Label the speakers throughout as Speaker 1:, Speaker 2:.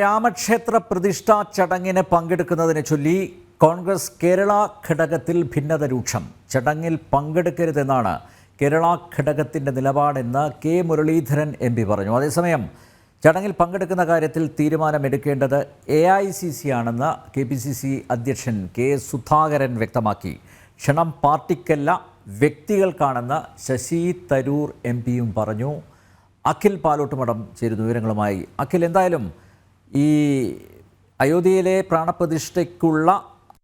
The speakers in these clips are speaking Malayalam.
Speaker 1: രാമക്ഷേത്ര പ്രതിഷ്ഠാ ചടങ്ങിന് പങ്കെടുക്കുന്നതിനെ ചൊല്ലി കോൺഗ്രസ് കേരള ഘടകത്തിൽ ഭിന്നത രൂക്ഷം. ചടങ്ങിൽ പങ്കെടുക്കരുതെന്നാണ് കേരള ഘടകത്തിന്റെ നിലപാടെന്ന് കെ മുരളീധരൻ എം പി പറഞ്ഞു. അതേസമയം ചടങ്ങിൽ പങ്കെടുക്കുന്ന കാര്യത്തിൽ തീരുമാനമെടുക്കേണ്ടത് എ ഐ സി സി ആണെന്ന് കെ പി സി സി അധ്യക്ഷൻ കെ സുധാകരൻ വ്യക്തമാക്കി. ക്ഷണം പാർട്ടിക്കല്ല വ്യക്തികൾക്കാണെന്ന് ശശി തരൂർ എം പിയും പറഞ്ഞു. അഖിൽ പാലോട്ടുമടം ചേരുന്നു വിവരങ്ങളുമായി. അഖിൽ എന്തായാലും ഈ അയോധ്യയിലെ പ്രാണപ്രതിഷ്ഠയ്ക്കുള്ള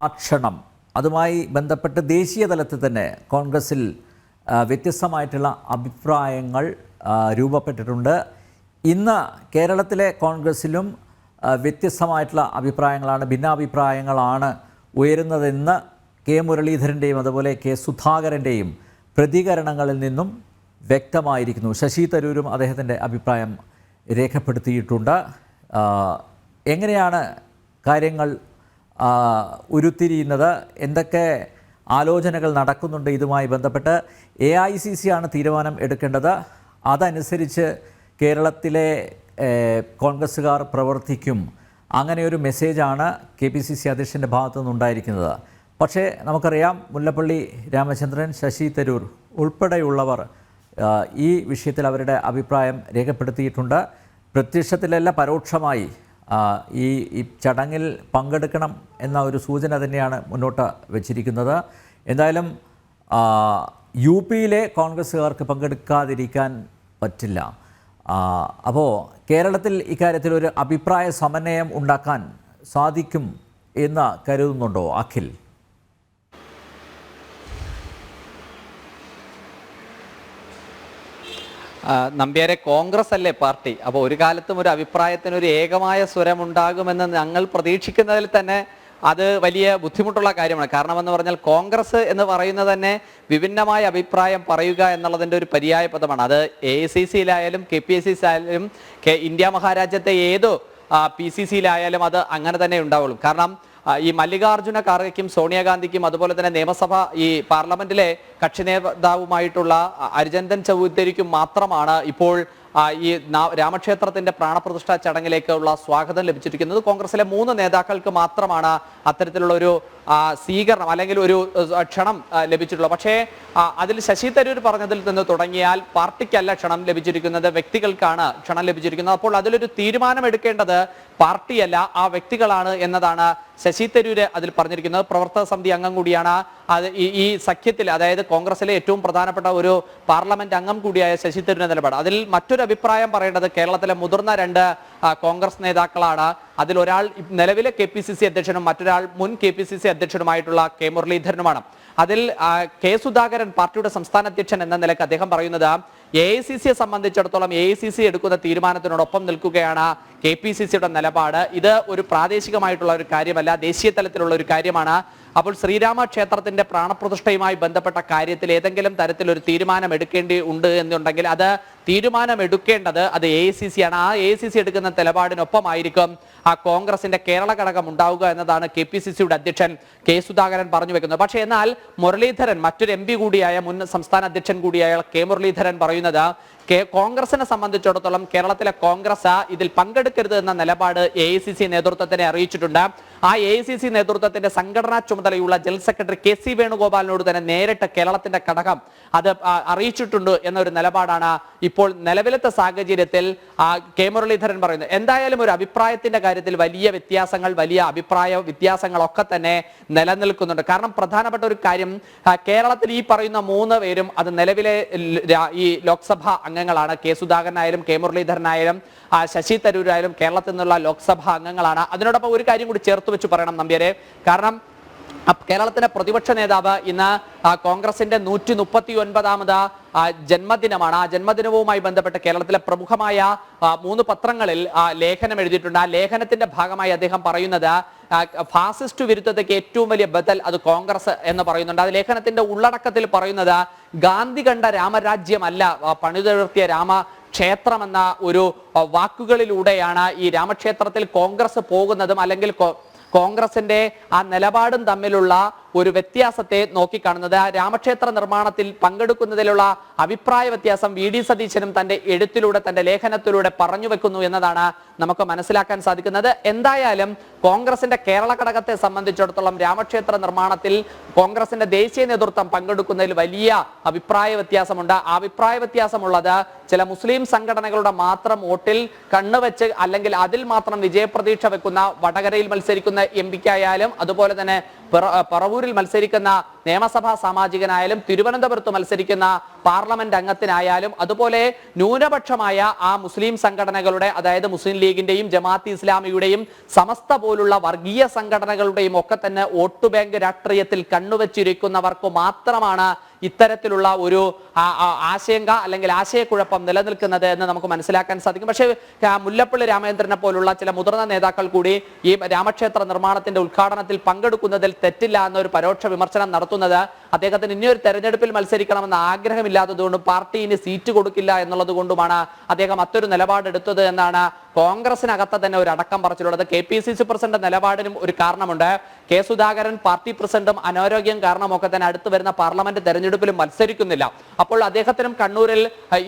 Speaker 1: അക്ഷണം ക്ഷണം അതുമായി ബന്ധപ്പെട്ട് ദേശീയ തലത്തിൽ തന്നെ കോൺഗ്രസിൽ വ്യത്യസ്തമായിട്ടുള്ള അഭിപ്രായങ്ങൾ രൂപപ്പെട്ടിട്ടുണ്ട്. ഇന്ന് കേരളത്തിലെ കോൺഗ്രസിലും വ്യത്യസ്തമായിട്ടുള്ള അഭിപ്രായങ്ങളാണ് ഭിന്നാഭിപ്രായങ്ങളാണ് ഉയരുന്നതെന്ന് കെ മുരളീധരന്റെയും അതുപോലെ കെ സുധാകരന്റെയും പ്രതികരണങ്ങളിൽ നിന്നും വ്യക്തമായിരിക്കുന്നു. ശശി തരൂരും അദ്ദേഹത്തിന്റെ അഭിപ്രായം രേഖപ്പെടുത്തിയിട്ടുണ്ട്. എങ്ങനെയാണ് കാര്യങ്ങൾ ഉരുത്തിരിയുന്നത്? എന്തൊക്കെ ആലോചനകൾ നടക്കുന്നുണ്ട് ഇതുമായി ബന്ധപ്പെട്ട്? എ ഐ സി സി ആണ് തീരുമാനം എടുക്കേണ്ടത്. അതനുസരിച്ച് കേരളത്തിലെ കോൺഗ്രസ്സുകാർ പ്രവർത്തിക്കും. അങ്ങനെ ഒരു മെസ്സേജാണ് കെ പി സി സി അധ്യക്ഷന്റെ ഭാഗത്തു നിന്നുണ്ടായിരിക്കുന്നത് പക്ഷേ നമുക്കറിയാം മുല്ലപ്പള്ളി രാമചന്ദ്രൻ ശശി തരൂർ ഉൾപ്പെടെയുള്ളവർ ഈ വിഷയത്തിൽ അവരുടെ അഭിപ്രായം രേഖപ്പെടുത്തിയിട്ടുണ്ട്. പ്രത്യക്ഷത്തിലല്ല പരോക്ഷമായി ഈ ഈ ചടങ്ങിൽ പങ്കെടുക്കണം എന്ന ഒരു സൂചന തന്നെയാണ് മുന്നോട്ട് വച്ചിരിക്കുന്നത്. എന്തായാലും യു പിയിലെ കോൺഗ്രസ്സുകാർക്ക് പങ്കെടുക്കാതിരിക്കാൻ പറ്റില്ല. അപ്പോൾ കേരളത്തിൽ ഇക്കാര്യത്തിൽ ഒരു അഭിപ്രായ സമന്വയം ഉണ്ടാക്കാൻ സാധിക്കും എന്ന് കരുതുന്നുണ്ടോ അഖിൽ?
Speaker 2: നമ്പ്യാരെ കോൺഗ്രസ് അല്ലേ പാർട്ടി? അപ്പോൾ ഒരു കാലത്തും ഒരു അഭിപ്രായത്തിന് ഒരു ഏകമായ സ്വരം ഉണ്ടാകുമെന്ന് ഞങ്ങൾ പ്രതീക്ഷിക്കുന്നതിൽ തന്നെ അത് വലിയ ബുദ്ധിമുട്ടുള്ള കാര്യമാണ്. കാരണം എന്ന് പറഞ്ഞാൽ കോൺഗ്രസ് എന്ന് പറയുന്നത് തന്നെ വിഭിന്നമായ അഭിപ്രായം പറയുക എന്നുള്ളതിന്റെ ഒരു പര്യായ പദമാണ്. അത് എ സി സിയിലായാലും കെ പി എസ് സി ആയാലും ഇന്ത്യ മഹാരാജ്യത്തെ ഏതോ പി സി സിയിലായാലും അത് അങ്ങനെ തന്നെ ഉണ്ടാവുള്ളൂ. കാരണം ഈ മല്ലികാർജുന ഖാർഗെക്കും സോണിയാഗാന്ധിക്കും അതുപോലെ തന്നെ നിയമസഭ ഈ പാർലമെന്റിലെ കക്ഷി നേതാവുമായിട്ടുള്ള അരിചന്ദൻ ചൗധരിക്കും മാത്രമാണ് ഇപ്പോൾ ഈ രാമക്ഷേത്രത്തിന്റെ പ്രാണപ്രതിഷ്ഠാ ചടങ്ങിലേക്കുള്ള സ്വാഗതം ലഭിച്ചിരിക്കുന്നത് കോൺഗ്രസിലെ മൂന്ന് നേതാക്കൾക്ക് മാത്രമാണ് അത്തരത്തിലുള്ള ഒരു സ്വീകരണം അല്ലെങ്കിൽ ഒരു ക്ഷണം ലഭിച്ചിട്ടുള്ളത്. പക്ഷേ അതിൽ ശശി തരൂർ പറഞ്ഞതിൽ നിന്ന് തുടങ്ങിയാൽ പാർട്ടിക്കല്ല ക്ഷണം ലഭിച്ചിരിക്കുന്നത് വ്യക്തികൾക്കാണ് ക്ഷണം ലഭിച്ചിരിക്കുന്നത്. അപ്പോൾ അതിലൊരു തീരുമാനം എടുക്കേണ്ടത് പാർട്ടിയല്ല ആ വ്യക്തികളാണ് എന്നതാണ് ശശി തരൂര് അതിൽ പറഞ്ഞിരിക്കുന്നത്. പ്രവർത്തക സമിതി അംഗം കൂടിയാണ് അത് ഈ സഖ്യത്തിൽ അതായത് കോൺഗ്രസിലെ ഏറ്റവും പ്രധാനപ്പെട്ട ഒരു പാർലമെന്റ് അംഗം കൂടിയായ ശശി തരൂരിന്റെ നിലപാട്. അതിൽ മറ്റൊരു അഭിപ്രായം പറയേണ്ടത് കേരളത്തിലെ മുതിർന്ന രണ്ട് കോൺഗ്രസ് നേതാക്കളാണ്. അതിൽ ഒരാൾ നിലവിലെ കെ പി സി സി അധ്യക്ഷനും മറ്റൊരാൾ മുൻ കെ പി സി സി അധ്യക്ഷനുമായിട്ടുള്ള കെ മുരളീധരനുമാണ്. അതിൽ കെ സുധാകരൻ പാർട്ടിയുടെ സംസ്ഥാന അധ്യക്ഷൻ എന്ന നിലയ്ക്ക് അദ്ദേഹം പറയുന്നത് എ ഐ സി സിയെ സംബന്ധിച്ചിടത്തോളം എ ഐ സി സി എടുക്കുന്ന തീരുമാനത്തിനോടൊപ്പം നിൽക്കുകയാണ് കെ പി സി സിയുടെ നിലപാട്. ഇത് ഒരു പ്രാദേശികമായിട്ടുള്ള ഒരു കാര്യമല്ല ദേശീയ തലത്തിലുള്ള ഒരു കാര്യമാണ്. അപ്പോൾ ശ്രീരാമ ക്ഷേത്രത്തിന്റെ പ്രാണപ്രതിഷ്ഠയുമായി ബന്ധപ്പെട്ട കാര്യത്തിൽ ഏതെങ്കിലും തരത്തിലൊരു തീരുമാനം എടുക്കേണ്ടി ഉണ്ട് എന്നുണ്ടെങ്കിൽ അത് തീരുമാനം എടുക്കേണ്ടത് അത് എ സി സി ആണ്. ആ എ സി സി എടുക്കുന്ന നിലപാടിനൊപ്പമായിരിക്കും ആ കോൺഗ്രസിന്റെ കേരള ഘടകം ഉണ്ടാവുക എന്നതാണ് കെ പി സി സിയുടെ അധ്യക്ഷൻ കെ സുധാകരൻ പറഞ്ഞു വെക്കുന്നത്. പക്ഷേ എന്നാൽ മുരളീധരൻ മറ്റൊരു എം പി കൂടിയായ മുൻ സംസ്ഥാന അധ്യക്ഷൻ കൂടിയായ കെ മുരളീധരൻ പറയുന്നത് കോൺഗ്രസിനെ സംബന്ധിച്ചിടത്തോളം കേരളത്തിലെ കോൺഗ്രസ് ഇതിൽ പങ്കെടുക്കരുത് എന്ന നിലപാട് എ സി സി നേതൃത്വത്തിനെ അറിയിച്ചിട്ടുണ്ട്. ആ എ സി സി നേതൃത്വത്തിന്റെ സംഘടനാ ചുമതലയുള്ള ജനറൽ സെക്രട്ടറി കെ സി വേണുഗോപാലിനോട് തന്നെ നേരിട്ട് കേരളത്തിന്റെ ഘടകം അത് അറിയിച്ചിട്ടുണ്ട് എന്നൊരു നിലപാടാണ് ഇപ്പോൾ നിലവിലത്തെ സാഹചര്യത്തിൽ കെ മുരളീധരൻ പറയുന്നത്. എന്തായാലും ഒരു അഭിപ്രായത്തിന്റെ കാര്യത്തിൽ വലിയ വ്യത്യാസങ്ങൾ വലിയ അഭിപ്രായ വ്യത്യാസങ്ങളൊക്കെ തന്നെ നിലനിൽക്കുന്നുണ്ട്. കാരണം പ്രധാനപ്പെട്ട ഒരു കാര്യം കേരളത്തിൽ ഈ പറയുന്ന മൂന്ന് പേരും അത് നിലവിലെ ഈ ലോക്സഭാ അംഗങ്ങളാണ്. കെ സുധാകരനായാലും കെ മുരളീധരനായാലും ശശി തരൂരായാലും കേരളത്തിൽ നിന്നുള്ള ലോക്സഭാ അംഗങ്ങളാണ്. അതിനോടൊപ്പം ഒരു കാര്യം കൂടി ചേർത്ത് വെച്ച് പറയണം നമ്പ്യാരെ. കാരണം കേരളത്തിന്റെ പ്രതിപക്ഷ നേതാവ് ഇന്ന് കോൺഗ്രസിന്റെ നൂറ്റി മുപ്പത്തി ഒൻപതാമത് ജന്മദിനമാണ്. ആ ജന്മദിനവുമായി ബന്ധപ്പെട്ട് കേരളത്തിലെ പ്രമുഖമായ മൂന്ന് പത്രങ്ങളിൽ ലേഖനം എഴുതിയിട്ടുണ്ട്. ആ ലേഖനത്തിന്റെ ഭാഗമായി അദ്ദേഹം പറയുന്നത് ഫാസിസ്റ്റ് വിരുദ്ധതയ്ക്ക് ഏറ്റവും വലിയ ബദൽ അത് കോൺഗ്രസ് എന്ന് പറയുന്നുണ്ട്. ആ ലേഖനത്തിന്റെ ഉള്ളടക്കത്തിൽ പറയുന്നത് ഗാന്ധി കണ്ട രാമരാജ്യമല്ല പണിതുയർത്തിയ രാമ ക്ഷേത്രം എന്ന ഒരു വാക്കുകളിലൂടെയാണ് ഈ രാമക്ഷേത്രത്തിൽ കോൺഗ്രസ് പോകുന്നതും അല്ലെങ്കിൽ കോൺഗ്രസിന്റെ ആ നിലപാടും തമ്മിലുള്ള ഒരു വ്യത്യാസത്തെ നോക്കിക്കാണുന്നത്. രാമക്ഷേത്ര നിർമ്മാണത്തിൽ പങ്കെടുക്കുന്നതിലുള്ള അഭിപ്രായ വ്യത്യാസം വി ഡി സതീശനും തന്റെ എഴുത്തിലൂടെ തന്റെ ലേഖനത്തിലൂടെ പറഞ്ഞു വെക്കുന്നു എന്നതാണ് നമുക്ക് മനസ്സിലാക്കാൻ സാധിക്കുന്നത്. എന്തായാലും കോൺഗ്രസിന്റെ കേരള ഘടകത്തെ സംബന്ധിച്ചിടത്തോളം രാമക്ഷേത്ര നിർമ്മാണത്തിൽ കോൺഗ്രസിന്റെ ദേശീയ നേതൃത്വം പങ്കെടുക്കുന്നതിൽ വലിയ അഭിപ്രായ വ്യത്യാസമുണ്ട്. ആ അഭിപ്രായ വ്യത്യാസമുള്ളത് ചില മുസ്ലിം സംഘടനകളുടെ മാത്രം വോട്ടിൽ കണ്ണുവെച്ച് അല്ലെങ്കിൽ അതിൽ മാത്രം വിജയപ്രതീക്ഷ വെക്കുന്ന വടകരയിൽ മത്സരിക്കുന്ന എം പിക്കായാലും അതുപോലെ തന്നെ പറവൂരിൽ മത്സരിക്കുന്ന നിയമസഭാ സാമാജികനായാലും തിരുവനന്തപുരത്ത് മത്സരിക്കുന്ന പാർലമെന്റ് അംഗത്തിനായാലും അതുപോലെ ന്യൂനപക്ഷമായ ആ മുസ്ലിം സംഘടനകളുടെ അതായത് മുസ്ലിം ലീഗിന്റെയും ജമാഅത്ത് ഇസ്ലാമിയുടെയും സമസ്ത പോലുള്ള വർഗീയ സംഘടനകളുടെയും ഒക്കെ തന്നെ വോട്ട് ബാങ്ക് രാഷ്ട്രീയത്തിൽ കണ്ണുവച്ചിരിക്കുന്നവർക്ക് മാത്രമാണ് ഇത്തരത്തിലുള്ള ഒരു ആശങ്ക അല്ലെങ്കിൽ ആശയക്കുഴപ്പം നിലനിൽക്കുന്നത് എന്ന് നമുക്ക് മനസ്സിലാക്കാൻ സാധിക്കും. പക്ഷേ മുല്ലപ്പള്ളി രാമചന്ദ്രനെ പോലുള്ള ചില മുതിർന്ന നേതാക്കൾ കൂടി ഈ രാമക്ഷേത്ര നിർമ്മാണത്തിന്റെ ഉദ്ഘാടനത്തിൽ പങ്കെടുക്കുന്നതിൽ തെറ്റില്ല എന്നൊരു പരോക്ഷ വിമർശനം നടത്തുന്നത് അദ്ദേഹത്തിന് ഇനിയൊരു തെരഞ്ഞെടുപ്പിൽ മത്സരിക്കണമെന്ന ആഗ്രഹമില്ലാത്തതുകൊണ്ടും പാർട്ടി ഇനി സീറ്റ് കൊടുക്കില്ല എന്നുള്ളത് കൊണ്ടുമാണ് അദ്ദേഹം മറ്റൊരു നിലപാടെടുത്തത് എന്നാണ് കോൺഗ്രസിനകത്ത് തന്നെ ഒരു അടക്കം പറച്ചിലുള്ളത്. K P C C president നിലപാടിനും ഒരു കാരണമുണ്ട്. കെ സുധാകരൻ പാർട്ടി പ്രസിഡന്റും അനാരോഗ്യം കാരണമൊക്കെ തന്നെ അടുത്ത് വരുന്ന പാർലമെന്റ് തെരഞ്ഞെടുപ്പിലും മത്സരിക്കുന്നില്ല. അപ്പോൾ അദ്ദേഹത്തിനും കണ്ണൂരിൽ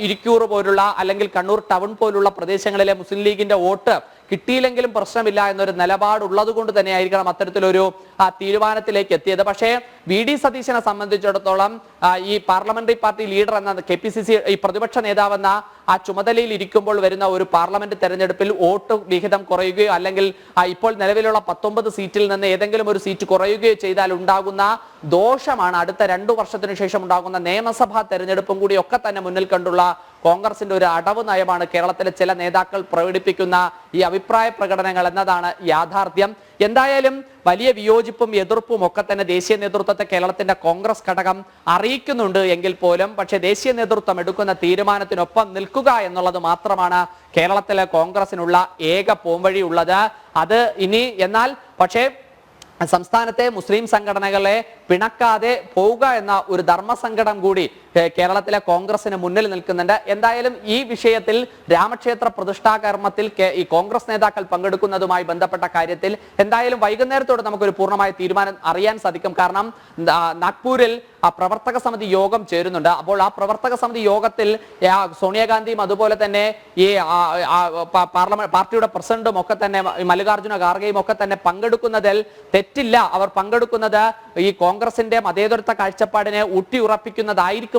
Speaker 2: ഇരിക്കൂർ പോലുള്ള അല്ലെങ്കിൽ കണ്ണൂർ ടൗൺ പോലുള്ള പ്രദേശങ്ങളിലെ മുസ്ലിം ലീഗിന്റെ വോട്ട് കിട്ടിയില്ലെങ്കിലും പ്രശ്നമില്ല എന്നൊരു നിലപാടുള്ളത് കൊണ്ട് തന്നെയായിരിക്കണം അത്തരത്തിലൊരു തീരുമാനത്തിലേക്ക് എത്തിയത്. പക്ഷേ വി ഡി സതീശനെ സംബന്ധിച്ചിടത്തോളം ഈ പാർലമെന്ററി പാർട്ടി ലീഡർ എന്ന കെ പി സി സി ഈ പ്രതിപക്ഷ നേതാവെന്ന ആ ചുമതലയിൽ ഇരിക്കുമ്പോൾ വരുന്ന ഒരു പാർലമെന്റ് തെരഞ്ഞെടുപ്പിൽ വോട്ട് വിഹിതം കുറയുകയോ അല്ലെങ്കിൽ ഇപ്പോൾ നിലവിലുള്ള പത്തൊമ്പത് സീറ്റിൽ നിന്ന് ഏതെങ്കിലും ഒരു സീറ്റ് കുറയുകയോ ചെയ്താൽ ഉണ്ടാകുന്ന ദോഷമാണ് അടുത്ത രണ്ടു വർഷത്തിനു ശേഷം ഉണ്ടാകുന്ന നിയമസഭാ തെരഞ്ഞെടുപ്പും കൂടി ഒക്കെ തന്നെ മുന്നിൽ കണ്ടുള്ള കോൺഗ്രസിന്റെ ഒരു അടവ് നയമാണ് കേരളത്തിലെ ചില നേതാക്കൾ പ്രകടിപ്പിക്കുന്ന ഈ അഭിപ്രായ പ്രകടനങ്ങൾ എന്നതാണ് യാഥാർത്ഥ്യം. എന്തായാലും വലിയ വിയോജിപ്പും എതിർപ്പും ഒക്കെ തന്നെ ദേശീയ നേതൃത്വത്തെ കേരളത്തിന്റെ കോൺഗ്രസ് ഘടകം അറിയിക്കുന്നുണ്ട് എങ്കിൽ പോലും പക്ഷേ ദേശീയ നേതൃത്വം എടുക്കുന്ന തീരുമാനത്തിനൊപ്പം നിൽക്കുക എന്നുള്ളത് മാത്രമാണ് കേരളത്തിലെ കോൺഗ്രസിനുള്ള ഏക പോംവഴി ഉള്ളത് അത് ഇനി എന്നാൽ പക്ഷേ സംസ്ഥാനത്തെ മുസ്ലിം സംഘടനകളെ പിണക്കാതെ പോവുക എന്ന ഒരു ധർമ്മസങ്കടം കൂടി കേരളത്തിലെ കോൺഗ്രസിന് മുന്നിൽ നിൽക്കുന്നുണ്ട്. എന്തായാലും ഈ വിഷയത്തിൽ രാമക്ഷേത്ര പ്രതിഷ്ഠാ കർമ്മത്തിൽ ഈ കോൺഗ്രസ് നേതാക്കൾ പങ്കെടുക്കുന്നതുമായി ബന്ധപ്പെട്ട കാര്യത്തിൽ എന്തായാലും വൈകുന്നേരത്തോടെ നമുക്കൊരു പൂർണമായ തീരുമാനം അറിയാൻ സാധിക്കും. കാരണം നാഗ്പൂരിൽ ആ പ്രവർത്തക സമിതി യോഗം ചേരുന്നുണ്ട്. അപ്പോൾ ആ പ്രവർത്തക സമിതി യോഗത്തിൽ സോണിയാഗാന്ധിയും അതുപോലെ തന്നെ ഈ പാർലമെന്റ് പാർട്ടിയുടെ പ്രസിഡന്റും ഒക്കെ തന്നെ മല്ലികാർജുന ഖാർഗെയും ഒക്കെ തന്നെ പങ്കെടുക്കുന്നതിൽ തെറ്റില്ല. അവർ പങ്കെടുക്കുന്നത് ഈ കോൺഗ്രസിന്റെ മതേതരത്വ കാഴ്ചപ്പാടിനെ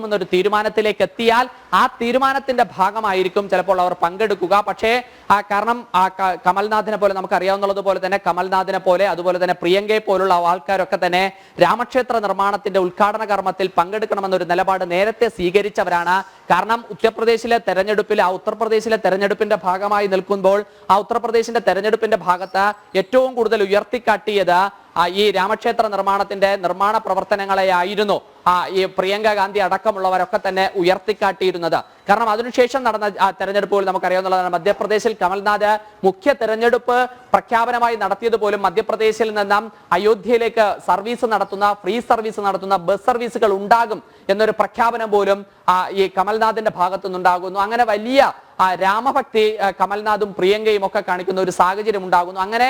Speaker 2: ഊട്ടിയുറപ്പിക്കുന്നതായിരിക്കുമെന്നൊരു തീരുമാനത്തിലേക്ക് എത്തിയാൽ ആ തീരുമാനത്തിന്റെ ഭാഗമായിരിക്കും ചിലപ്പോൾ അവർ പങ്കെടുക്കുക. പക്ഷേ ആ കാരണം ആ കമൽനാഥിനെ പോലെ നമുക്ക് അറിയാവുന്നത് പോലെ തന്നെ കമൽനാഥിനെ പോലെ അതുപോലെ തന്നെ പ്രിയങ്കയെ പോലുള്ള ആൾക്കാരൊക്കെ തന്നെ രാമക്ഷേത്ര നിർമ്മാണത്തിന്റെ ഉദ്ഘാടന കർമ്മത്തിൽ പങ്കെടുക്കണമെന്നൊരു നിലപാട് നേരത്തെ സ്വീകരിച്ചവരാണ്. കാരണം ഉത്തർപ്രദേശിലെ തെരഞ്ഞെടുപ്പിൽ ആ ഉത്തർപ്രദേശിലെ തെരഞ്ഞെടുപ്പിന്റെ ഭാഗമായി നിൽക്കുമ്പോൾ ആ ഉത്തർപ്രദേശിന്റെ തെരഞ്ഞെടുപ്പിന്റെ ഭാഗത്ത് ഏറ്റവും കൂടുതൽ ഉയർത്തിക്കാട്ടിയത് ഈ രാമക്ഷേത്ര നിർമ്മാണത്തിന്റെ നിർമ്മാണ പ്രവർത്തനങ്ങളെ ആയിരുന്നു ഈ പ്രിയങ്ക ഗാന്ധി അടക്കമുള്ളവരൊക്കെ തന്നെ ഉയർത്തിക്കാട്ടിയിരുന്നത്. കാരണം അതിനുശേഷം നടന്ന തെരഞ്ഞെടുപ്പുകൾ നമുക്കറിയാവുന്നതാണ്. മധ്യപ്രദേശിൽ കമൽനാഥ് മുഖ്യ തെരഞ്ഞെടുപ്പ് പ്രഖ്യാപനമായി നടത്തിയത് പോലും മധ്യപ്രദേശിൽ നിന്നും അയോധ്യയിലേക്ക് സർവീസ് നടത്തുന്ന ഫ്രീ സർവീസ് നടത്തുന്ന ബസ് സർവീസുകൾ ഉണ്ടാകും എന്നൊരു പ്രഖ്യാപനം പോലും ഈ കമൽനാഥിന്റെ ഭാഗത്തുനിന്നുണ്ടാകുന്നു. അങ്ങനെ വലിയ ആ രാമഭക്തി കമൽനാഥും പ്രിയങ്കയും ഒക്കെ കാണിക്കുന്ന ഒരു സാഹചര്യം ഉണ്ടാകുന്നു. അങ്ങനെ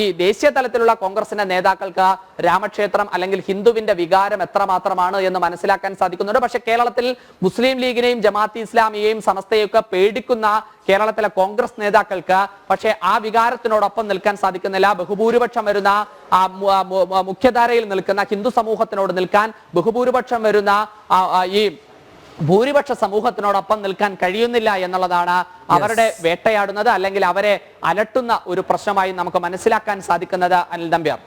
Speaker 2: ഈ ദേശീയ തലത്തിലുള്ള കോൺഗ്രസിന്റെ നേതാക്കൾക്ക് രാമക്ഷേത്രം അല്ലെങ്കിൽ ഹിന്ദുവിന്റെ വികാരം എത്രമാത്രമാണ് എന്ന് മനസ്സിലാക്കാൻ സാധിക്കുന്നുണ്ട്. പക്ഷെ കേരളത്തിൽ മുസ്ലിം ലീഗിനെയും ജമാഅത്ത് ഇസ്ലാമിയെയും സമസ്തയൊക്കെ പേടിക്കുന്ന കേരളത്തിലെ കോൺഗ്രസ് നേതാക്കൾക്ക് പക്ഷേ ആ വികാരത്തിനോടൊപ്പം നിൽക്കാൻ സാധിക്കുന്നില്ല. ബഹുഭൂരിപക്ഷം വരുന്ന മുഖ്യധാരയിൽ നിൽക്കുന്ന ഹിന്ദു സമൂഹത്തിനോട് നിൽക്കാൻ ബഹുഭൂരിപക്ഷം വരുന്ന ഈ ഭൂരിപക്ഷ സമൂഹത്തിനോടൊപ്പം നിൽക്കാൻ കഴിയുന്നില്ല എന്നുള്ളതാണ് അവരുടെ വേട്ടയാടുന്നത് അല്ലെങ്കിൽ അവരെ അലട്ടുന്ന ഒരു പ്രശ്നമായി നമുക്ക് മനസ്സിലാക്കാൻ സാധിക്കുന്നത് അനിൽ നമ്പ്യാർ